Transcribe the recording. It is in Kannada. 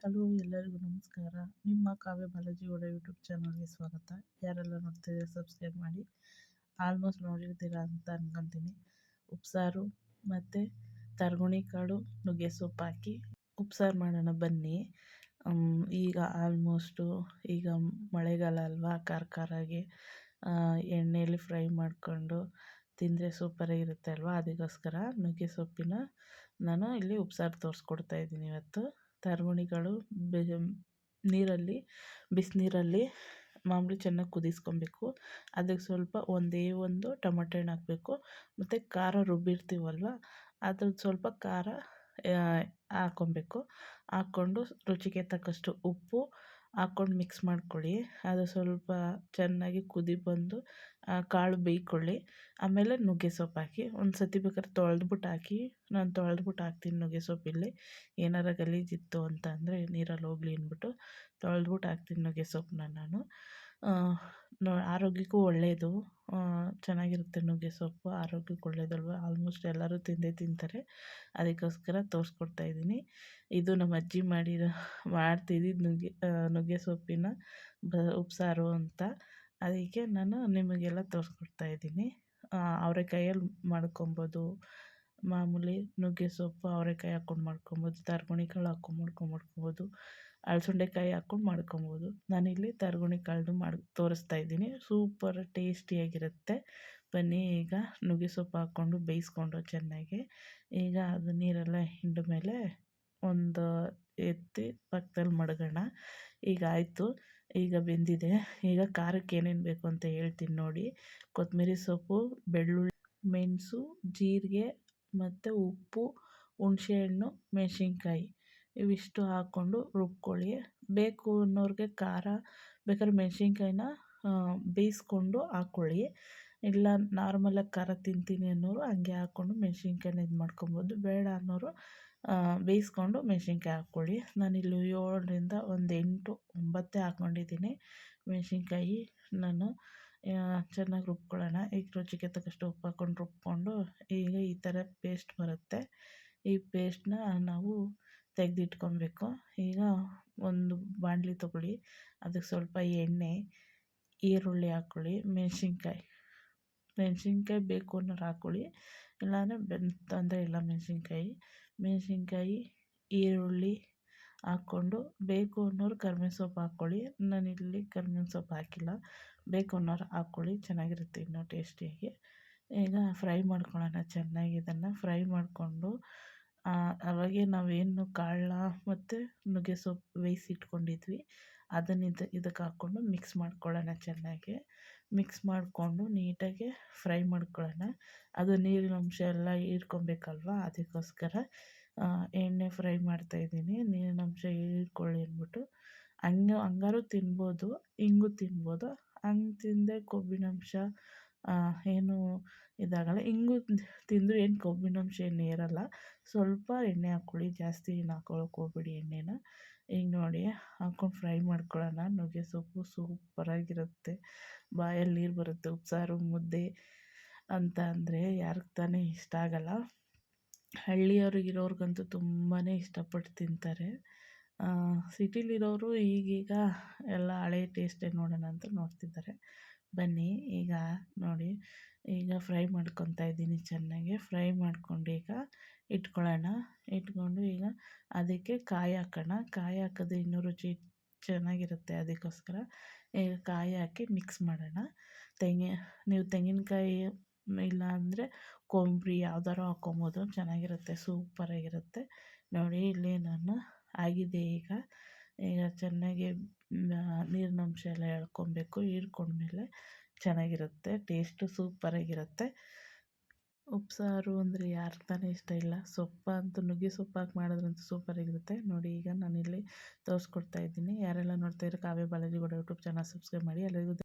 ಹಲೋ, ಎಲ್ಲರಿಗೂ ನಮಸ್ಕಾರ. ನಿಮ್ಮ ಕಾವ್ಯ ಬಾಲಾಜಿ ಒಡೆ ಯೂಟ್ಯೂಬ್ ಚಾನಲ್ಗೆ ಸ್ವಾಗತ. ಯಾರೆಲ್ಲ ನೋಡ್ತಿದ್ದೀರಾ ಸಬ್ಸ್ಕ್ರೈಬ್ ಮಾಡಿ. ಆಲ್ಮೋಸ್ಟ್ ನೋಡಿರ್ತೀರ ಅಂತ ಅನ್ಕೊಂತೀನಿ. ಉಪ್ಸಾರು ಮತ್ತು ತರ್ಗುಣಿ ಕಾಳು, ನುಗ್ಗೆ ಸೊಪ್ಪು ಹಾಕಿ ಉಪ್ಸಾರು ಮಾಡೋಣ ಬನ್ನಿ. ಈಗ ಆಲ್ಮೋಸ್ಟು ಈಗ ಮಳೆಗಾಲ ಅಲ್ವಾ, ಖಾರ ಖಾರಾಗಿ ಎಣ್ಣೆಯಲ್ಲಿ ಫ್ರೈ ಮಾಡಿಕೊಂಡು ತಿಂದರೆ ಸೂಪರಾಗಿರುತ್ತೆ ಅಲ್ವಾ? ಅದಕ್ಕೋಸ್ಕರ ನುಗ್ಗೆ ಸೊಪ್ಪಿನ ನಾನು ಇಲ್ಲಿ ಉಪ್ಸಾರು ತೋರಿಸ್ಕೊಡ್ತಾ ಇದ್ದೀನಿ ಇವತ್ತು. ತರವಣಿಗಳು ನೀರಲ್ಲಿ, ಬಿಸಿನೀರಲ್ಲಿ ಮಾಮೂಲಿ ಚೆನ್ನಾಗಿ ಕುದಿಸ್ಕೊಬೇಕು. ಅದಕ್ಕೆ ಸ್ವಲ್ಪ ಒಂದೇ ಒಂದು ಟೊಮಟೊ ಹಣ್ಣು ಹಾಕಬೇಕು. ಮತ್ತು ಖಾರ ರುಬ್ಬಿರ್ತೀವಲ್ವ? ಅದ್ರದ್ದು ಸ್ವಲ್ಪ ಖಾರ ಹಾಕ್ಕೊಬೇಕು ಹಾಕ್ಕೊಂಡು ರುಚಿಗೆ ತಕ್ಕಷ್ಟು ಉಪ್ಪು ಹಾಕ್ಕೊಂಡು ಮಿಕ್ಸ್ ಮಾಡ್ಕೊಳ್ಳಿ. ಅದು ಸ್ವಲ್ಪ ಚೆನ್ನಾಗಿ ಕುದಿ ಬಂದು ಕಾಳು ಬೇಯ್ಕೊಳ್ಳಿ. ಆಮೇಲೆ ನುಗ್ಗೆ ಸೊಪ್ಪು ಹಾಕಿ, ಒಂದು ಸತಿ ಬೇಕಾದ್ರೆ ತೊಳೆದ್ಬಿಟ್ಟು ಹಾಕಿ, ನಾನು ತೊಳೆದ್ಬಿಟ್ಟು ಹಾಕ್ತೀನಿ ನುಗ್ಗೆ ಸೊಪ್ಪಿಲ್ಲಿ ಏನಾರ ಗಲೀಜಿತ್ತು ಅಂತ ಅಂದರೆ ನೀರಲ್ಲಿ ಹೋಗಲಿ ಅಂದ್ಬಿಟ್ಟು ತೊಳೆದ್ಬಿಟ್ಟು ಹಾಕ್ತೀನಿ ನುಗ್ಗೆ ಸೊಪ್ಪನ್ನ ನಾನು. ಆರೋಗ್ಯಕ್ಕೂ ಒಳ್ಳೆಯದು ಚೆನ್ನಾಗಿರುತ್ತೆ ನುಗ್ಗೆ ಸೊಪ್ಪು, ಆರೋಗ್ಯಕ್ಕೆ ಒಳ್ಳೆಯದಲ್ವ ಆಲ್ಮೋಸ್ಟ್ ಎಲ್ಲರೂ ತಿಂದೇ ತಿಂತಾರೆ. ಅದಕ್ಕೋಸ್ಕರ ತೋರಿಸ್ಕೊಡ್ತಾ ಇದ್ದೀನಿ. ಇದು ನಮ್ಮ ಅಜ್ಜಿ ಮಾಡಿರೋ ಮಾಡ್ತಿದ್ದಿದ್ದು ನುಗ್ಗೆ ನುಗ್ಗೆ ಸೊಪ್ಪಿನ ಬ, ಉಪ್ಸಾರು ಅಂತ. ಅದಕ್ಕೆ ನಾನು ನಿಮಗೆಲ್ಲ ತೋರಿಸ್ಕೊಡ್ತಾ ಇದ್ದೀನಿ. ಅವರೆಕಾಯಲ್ಲಿ ಮಾಡ್ಕೊಬೋದು. ಮಾಮೂಲಿ ನುಗ್ಗೆ ಸೊಪ್ಪು, ಅವರೆಕಾಯಿ ಹಾಕ್ಕೊಂಡು ಮಾಡ್ಕೊಬೋದು ತರ್ಗುಣಿ ಕಾಳು ಹಾಕ್ಕೊಂಡು ಮಾಡ್ಕೊಂಡು ಮಾಡ್ಕೊಬೋದು ಅಲಸಂಡೆಕಾಯಿ ಹಾಕ್ಕೊಂಡು ಮಾಡ್ಕೊಬೋದು. ನಾನಿಲ್ಲಿ ತರ್ಗುಣಿ ಕಾಳ್ದು ಮಾಡಿ, ತೋರಿಸ್ತಾ ಇದ್ದೀನಿ. ಸೂಪರ್ ಟೇಸ್ಟಿಯಾಗಿರುತ್ತೆ. ಬನ್ನಿ, ಈಗ ನುಗ್ಗೆ ಸೊಪ್ಪು ಹಾಕ್ಕೊಂಡು ಬೇಯಿಸ್ಕೊಂಡು ಚೆನ್ನಾಗಿ. ಈಗ ಅದು ನೀರೆಲ್ಲ ಹಿಂಡ ಮೇಲೆ ಒಂದು ಎತ್ತಿ ಪಕ್ಕದಲ್ಲಿ ಮಡಗೋಣ. ಈಗ ಆಯಿತು. ಈಗ ಬೆಂದಿದೆ. ಈಗ ಖಾರಕ್ಕೆ ಏನೇನು ಬೇಕು ಅಂತ ಹೇಳ್ತೀನಿ ನೋಡಿ. ಕೊತ್ತಂಬರಿ ಸೊಪ್ಪು, ಬೆಳ್ಳುಳ್ಳಿ, ಮೆಣಸು, ಜೀರಿಗೆ ಮತ್ತು ಉಪ್ಪು, ಹುಣ್ಸೆಹಣ್ಣು, ಮೆಣಸಿನ್ಕಾಯಿ ಇವಿಷ್ಟು ಹಾಕ್ಕೊಂಡು ರುಬ್ಕೊಳ್ಳಿ. ಬೇಕು ಅನ್ನೋರಿಗೆ ಖಾರ ಬೇಕಾದ್ರೆ ಮೆಣಸಿನ್ಕಾಯಿನ ಬೇಯಿಸ್ಕೊಂಡು ಹಾಕ್ಕೊಳ್ಳಿ ಇಲ್ಲ ನಾರ್ಮಲಾಗಿ ಖಾರ ತಿಂತೀನಿ ಅನ್ನೋರು ಹಂಗೆ ಹಾಕ್ಕೊಂಡು ಮೆಣಸಿನ್ಕಾಯಿನ ಇದು ಮಾಡ್ಕೊಬೋದು. ಬೇಡ ಅನ್ನೋರು ಬೇಯಿಸ್ಕೊಂಡು ಮೆಣಸಿನ್ಕಾಯಿ ಹಾಕ್ಕೊಳ್ಳಿ ನಾನಿಲ್ಲಿ ಏಳರಿಂದ ಒಂದು ಎಂಟು ಒಂಬತ್ತೇ ಹಾಕ್ಕೊಂಡಿದ್ದೀನಿ ಮೆಣಸಿನ್ಕಾಯಿ. ನಾನು ಚೆನ್ನಾಗಿ ರುಬ್ಕೊಳ್ಳೋಣ. ಈಗ ರುಚಿಗೆ ತಕ್ಕಷ್ಟು ಉಪ್ಪು ಹಾಕ್ಕೊಂಡು ರುಬ್ಕೊಂಡು, ಈಗ ಈ ಥರ ಪೇಸ್ಟ್ ಬರುತ್ತೆ. ಈ ಪೇಸ್ಟನ್ನ ನಾವು ತೆಗೆದಿಟ್ಕೊಬೇಕು. ಈಗ ಒಂದು ಬಾಣಲಿ ತೊಗೊಳ್ಳಿ. ಅದಕ್ಕೆ ಸ್ವಲ್ಪ ಎಣ್ಣೆ, ಈರುಳ್ಳಿ ಹಾಕ್ಕೊಳ್ಳಿ ಮೆಣಸಿನ್ಕಾಯಿ. ಮೆಣಸಿನ್ಕಾಯಿ ಬೇಕು ಅನ್ನೋರು ಹಾಕ್ಕೊಳ್ಳಿ ಇಲ್ಲಾಂದರೆ ಬೆನ್, ತೊಂದರೆ ಇಲ್ಲ ಮೆಣಸಿನ್ಕಾಯಿ. ಮೆಣಸಿನ್ಕಾಯಿ, ಈರುಳ್ಳಿ ಹಾಕ್ಕೊಂಡು ಬೇಕು ಅನ್ನೋರು ಕರ್ಬೇವಿನ ಸೊಪ್ಪು ಹಾಕ್ಕೊಳ್ಳಿ ನಾನಿಲ್ಲಿ ಕರ್ಬೇವಿನ ಸೊಪ್ಪು ಹಾಕಿಲ್ಲ. ಬೇಕು ಅನ್ನೋರು ಹಾಕ್ಕೊಳ್ಳಿ ಚೆನ್ನಾಗಿರುತ್ತೆ ಇನ್ನೂ ಟೇಸ್ಟಿಯಾಗಿ. ಈಗ ಫ್ರೈ ಮಾಡ್ಕೊಳ್ಳೋಣ, ಚೆನ್ನಾಗಿ ಇದನ್ನು ಫ್ರೈ ಮಾಡಿಕೊಂಡು ಅವಾಗೆ ನಾವೇನು ಕಾಳನ್ನ ಮತ್ತು ನುಗ್ಗೆ ಸೊಪ್ಪು ಬೇಯಿಸಿ ಇಟ್ಕೊಂಡಿದ್ವಿ ಅದನ್ನು ಇದು, ಇದಕ್ಕೆ ಹಾಕ್ಕೊಂಡು ಮಿಕ್ಸ್ ಮಾಡ್ಕೊಳ್ಳೋಣ ಚೆನ್ನಾಗಿ. ಮಿಕ್ಸ್ ಮಾಡಿಕೊಂಡು ನೀಟಾಗಿ ಫ್ರೈ ಮಾಡ್ಕೊಳ್ಳೋಣ. ಅದು ನೀರಿನ ಅಂಶ ಎಲ್ಲ ಹೀರ್ಕೊಬೇಕಲ್ವ ಅದಕ್ಕೋಸ್ಕರ ಎಣ್ಣೆ ಫ್ರೈ ಮಾಡ್ತಾಯಿದ್ದೀನಿ ನೀರಿನ ಅಂಶ ಹೀರ್ಕೊಳ್ಳಿ ಅಂದ್ಬಿಟ್ಟು ಹಂಗೆ ಹಂಗಾರು ತಿನ್ಬೋದು ಹಿಂಗೂ ತಿನ್ಬೋದು, ಹಂಗೆ ತಿಂದರೆ ಕೊಬ್ಬಿನಾಂಶ ಏನು ಇದಾಗಲ್ಲ. ಹಿಂಗೂ ತಿಂದರೂ ಏನು ಕೊಬ್ಬಿನಾಂಶ ಏನು ಏರಲ್ಲ. ಸ್ವಲ್ಪ ಎಣ್ಣೆ ಹಾಕ್ಕೊಳ್ಳಿ, ಜಾಸ್ತಿ ಏನು ಹಾಕ್ಕೊಳ್ಳೋಕೆ ಹೋಗ್ಬೇಡಿ ಎಣ್ಣೆನ. ಈಗ ನೋಡಿ, ಹಾಕ್ಕೊಂಡು ಫ್ರೈ ಮಾಡ್ಕೊಳ್ಳೋಣ. ನುಗ್ಗೆ ಸೊಪ್ಪು ಸೂಪರಾಗಿರುತ್ತೆ ಬಾಯಲ್ಲಿ ನೀರು ಬರುತ್ತೆ, ಉಪ್ಸಾರು, ಮುದ್ದೆ ಅಂತ ಅಂದರೆ ಯಾರಿಗೆ ತಾನೇ ಇಷ್ಟ ಆಗಲ್ಲ. ಹಳ್ಳಿಯವ್ರಿಗಿರೋರ್ಗಂತೂ ತುಂಬಾ ಇಷ್ಟಪಟ್ಟು ತಿಂತಾರೆ. ಸಿಟಿಲಿರೋರು ಈಗೀಗ ಎಲ್ಲ ಹಳೆ ಟೇಸ್ಟೇ ನೋಡೋಣ ಅಂತ ನೋಡ್ತಿದ್ದಾರೆ. ಬನ್ನಿ, ಈಗ ನೋಡಿ, ಈಗ ಫ್ರೈ ಮಾಡ್ಕೊತಾ ಇದ್ದೀನಿ ಚೆನ್ನಾಗಿ. ಫ್ರೈ ಮಾಡ್ಕೊಂಡು ಈಗ ಇಟ್ಕೊಳ್ಳೋಣ. ಇಟ್ಕೊಂಡು ಈಗ ಅದಕ್ಕೆ ಕಾಯಿ ಹಾಕೋಣ. ಕಾಯಿ ಹಾಕಿದ್ರೆ ಇನ್ನೂ ರುಚಿ ಚೆನ್ನಾಗಿರುತ್ತೆ ಅದಕ್ಕೋಸ್ಕರ. ಈಗ ಕಾಯಿ ಹಾಕಿ ಮಿಕ್ಸ್ ಮಾಡೋಣ. ತೆಂಗಿ, ನೀವು ತೆಂಗಿನಕಾಯಿ ಇಲ್ಲ ಅಂದರೆ ಕೊಬ್ಬರಿ ಯಾವ್ದಾರು ಹಾಕ್ಕೊಬೋದು. ಚೆನ್ನಾಗಿರುತ್ತೆ, ಸೂಪರಾಗಿರುತ್ತೆ. ನೋಡಿ, ಇಲ್ಲಿ ನಾನು ಆಗಿದೆ ಈಗ. ಈಗ ಚೆನ್ನಾಗಿ ನೀರಿನ ಅಂಶ ಎಲ್ಲ ಎಳ್ಕೊಬೇಕು. ಹೀರ್ಕೊಂಡ್ಮೇಲೆ ಚೆನ್ನಾಗಿರುತ್ತೆ. ಟೇಸ್ಟು ಸೂಪರಾಗಿರುತ್ತೆ. ಉಪ್ಸಾರು ಅಂದರೆ ಯಾರು ತಾನೇ ಇಷ್ಟ ಇಲ್ಲ. ಸೊಪ್ಪ ಅಂತೂ, ನುಗ್ಗೆ ಸೊಪ್ಪು ಹಾಕಿ ಮಾಡಿದ್ರಂತೂ ಸೂಪರಾಗಿರುತ್ತೆ. ನೋಡಿ ಈಗ ನಾನಿಲ್ಲಿ ತೋರಿಸ್ಕೊಡ್ತಾ ಇದ್ದೀನಿ. ಯಾರೆಲ್ಲ ನೋಡ್ತಾ ಇರೋ ಕಾವ್ಯ ಬಾಲಾಜಿ ಕೂಡ ಯೂಟ್ಯೂಬ್ ಚಾನಲ್ ಸಬ್ಸ್ಕ್ರೈಬ್ ಮಾಡಿ. ಎಲ್ಲರಿಗೂ